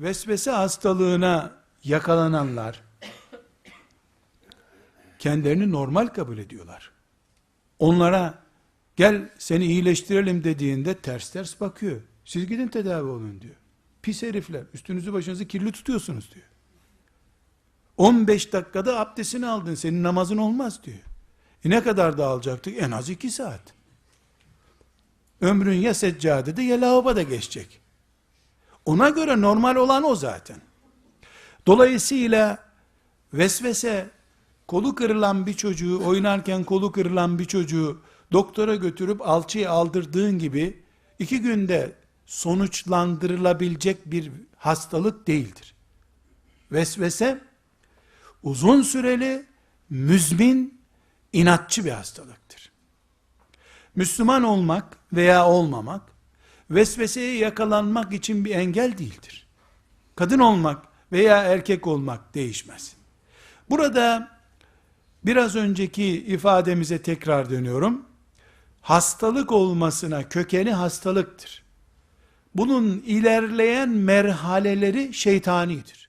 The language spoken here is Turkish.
vesvese hastalığına yakalananlar kendilerini normal kabul ediyorlar. Onlara gel seni iyileştirelim dediğinde ters ters bakıyor. Siz gidin tedavi olun diyor. Pis herifler üstünüzü başınızı kirli tutuyorsunuz diyor. 15 dakikada abdestini aldın senin namazın olmaz diyor. E ne kadar da alacaktık? En az 2 saat. Ömrün ya seccadede ya lavaboda geçecek. Ona göre normal olan o zaten. Dolayısıyla vesvese kolu kırılan bir çocuğu oynarken kolu kırılan bir çocuğu doktora götürüp alçıya aldırdığın gibi iki günde sonuçlandırılabilecek bir hastalık değildir. Vesvese uzun süreli müzmin inatçı bir hastalıktır. Müslüman olmak veya olmamak vesveseye yakalanmak için bir engel değildir. Kadın olmak veya erkek olmak değişmez. Burada biraz önceki ifademize tekrar dönüyorum. Hastalık olmasına kökeni hastalıktır. Bunun ilerleyen merhaleleri şeytanidir.